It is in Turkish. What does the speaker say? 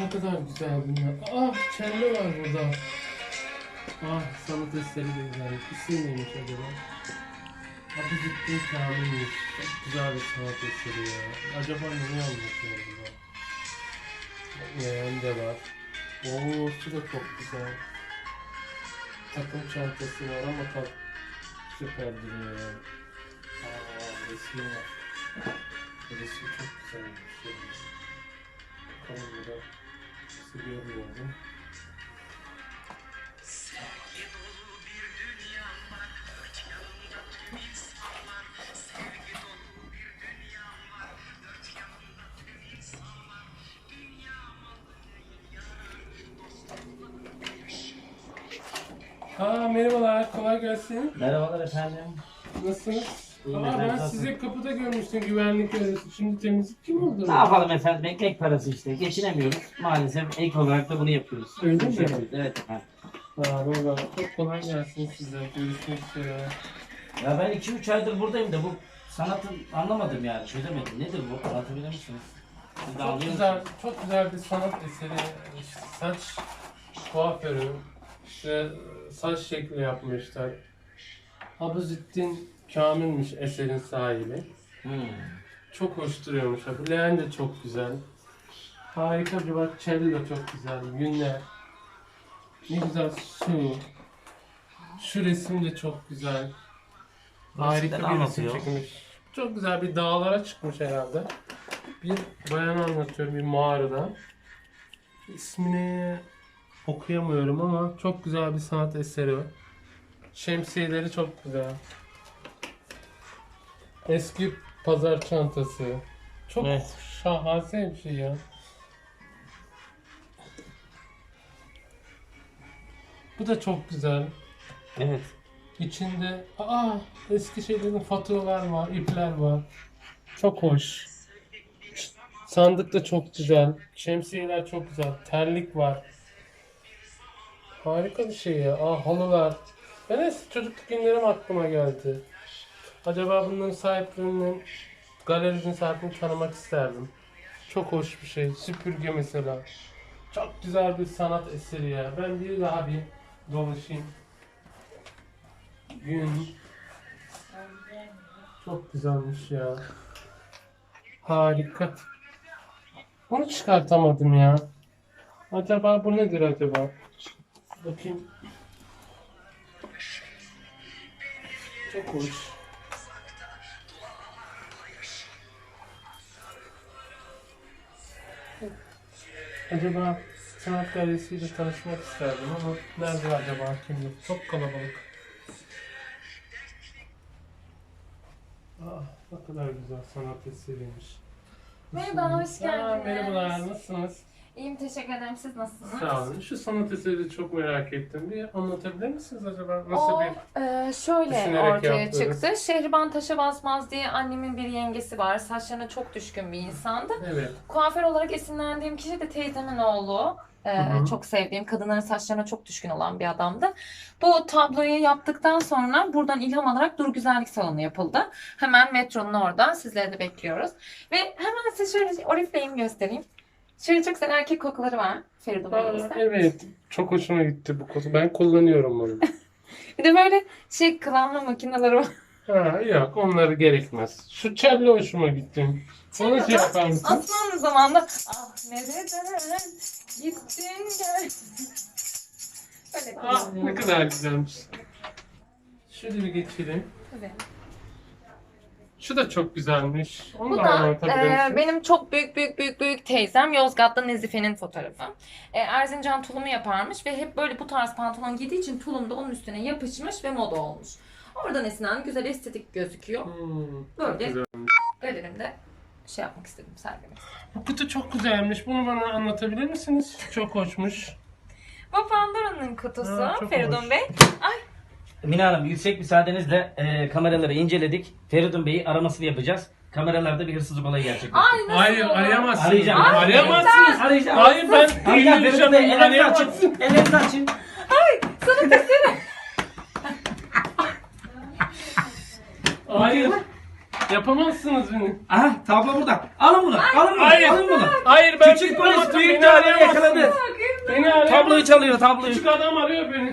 ne kadar güzel bunlar. Ah çelle var burada. Ah sanat eseri de güzel. İsim neymiş acaba? Adı ciddi kamilmiş. Çok güzel bir sanat eseri ya. Acaba ne anlatıyor burada? Leğen de var. Oo şu da çok güzel. Takım çantası var ama tak süper duruyor yani. Aa resmi var. Resmi çok güzelmiş. ya. Bakalım burada. Nasıl görmüyorum. Aa merhabalar, kolay gelsin. Merhabalar efendim. Nasılsınız? Aa, ben nasılsınız? sizi kapıda görmüştüm güvenlik görevlisi. Şimdi temizlik kim oldu? Ne yapalım efendim ekmek parası işte geçinemiyoruz. Maalesef ek olarak da bunu yapıyoruz. Öyle mi? şekilde, Evet efendim. Aa, merhaba. Çok kolay gelsin size. Görüşmek üzere. Ya ben 2-3 aydır buradayım da bu sanatı anlamadım yani çözemedim. Nedir bu anlatabilir misiniz? Siz de Çok anlıyor güzel, musunuz? çok güzel bir sanat eseri. İşte saç kuaförü, işte saç şekli yapmışlar. Abuzettin Kamil'miş eserin sahibi. Hmm. Çok hoş duruyormuş. Leğen de çok güzel. Harika bir bak cello çok güzel. Günler. Ne güzel su. Şu resim de çok güzel. Harika bir resim anlatıyor. çekmiş. Çok güzel bir dağlara çıkmış herhalde. Bir bayan anlatıyor bir mağarada. İsmini okuyamıyorum ama çok güzel bir sanat eseri. Şemsiyeleri çok güzel. Eski pazar çantası. Çok Evet. şahane bir şey ya. Bu da çok güzel. Evet. İçinde aa eski şeylerin faturalar var, ipler var. Çok hoş. Sandık da çok güzel. Şemsiyeler çok güzel. Terlik var. Harika bir şey ya. Aa halılar. Ben eski çocukluk günlerim aklıma geldi. Acaba bunların sahiplerinin galerinin sahibini tanımak isterdim. Çok hoş bir şey. Süpürge mesela. Çok güzel bir sanat eseri ya. Ben bir daha bir dolaşayım. Gün. Çok güzelmiş ya. Harika. Bunu çıkartamadım ya. Acaba bu nedir acaba? Bakayım. Çok hoş. Acaba sanat galerisiyle tanışmak isterdim ama nerede acaba kimdir? Çok kalabalık. Ah, ne kadar güzel sanat eseriymiş. Merhaba, hoş Aa, geldiniz. merhabalar, nasılsınız? İyiyim, teşekkür ederim. Siz nasılsınız? Sağ olun. Şu sanat eseri çok merak ettim. Bir anlatabilir misiniz acaba? Nasıl O bir... e, şöyle ortaya yaptınız? çıktı. Şehriban taşa basmaz diye annemin bir yengesi var. Saçlarına çok düşkün bir insandı. Evet. Kuaför olarak esinlendiğim kişi de teyzemin oğlu. E, Hı hı. çok sevdiğim, kadınların saçlarına çok düşkün olan bir adamdı. Bu tabloyu yaptıktan sonra buradan ilham alarak Dur Güzellik Salonu yapıldı. Hemen metronun orada. Sizleri de bekliyoruz. Ve hemen size şöyle Oriflame'i göstereyim. Şöyle çok güzel erkek kokuları var Feridun Aa, Bey'imizde. evet. Çok hoşuma gitti bu konu. Ben kullanıyorum bunu. Bir de böyle şey kıvamlı makineleri var. ha, yok onları gerekmez. Şu cello hoşuma gitti. Onu şey yapar mısın? Osmanlı zamanında ah nereden gittin gel. Böyle Ah, ne kadar güzelmiş. Şöyle bir geçelim. Tabii. Şu da çok güzelmiş. Onu Bu da da e, benim çok büyük büyük büyük büyük teyzem Yozgat'ta Nezife'nin fotoğrafı. E, Erzincan tulumu yaparmış ve hep böyle bu tarz pantolon giydiği için tulum da onun üstüne yapışmış ve moda olmuş. Oradan esinlen güzel estetik gözüküyor. Hmm, Böyle. Galerimde şey yapmak istedim, sergilemek. Bu kutu çok güzelmiş. Bunu bana anlatabilir misiniz? Çok hoşmuş. Bu Pandora'nın kutusu Ha, Feridun hoş. Bey. Mine Hanım yüksek müsaadenizle e, kameraları inceledik. Feridun Bey'i aramasını yapacağız. Kameralarda bir hırsızlık olayı gerçekleşti. Ay nasıl Hayır olur? arayamazsınız. Arayacağım. Arayamazsınız. Arayacağım. Hayır ben Arayacağım Feridun Bey. duymayacağım. Ellerinizi açın. Arayamazsın. Ellerinizi açın. Sana testere. Hayır. Yapamazsınız beni. Aha tablo burada. Alın bunu. Alın bunu. Hayır. Alın bunu. Hayır ben Küçük polis büyük beni daireye arayamazsın. yakaladı. Beni arayamazsın. Tabloyu çalıyor tabloyu. Küçük adam arıyor beni.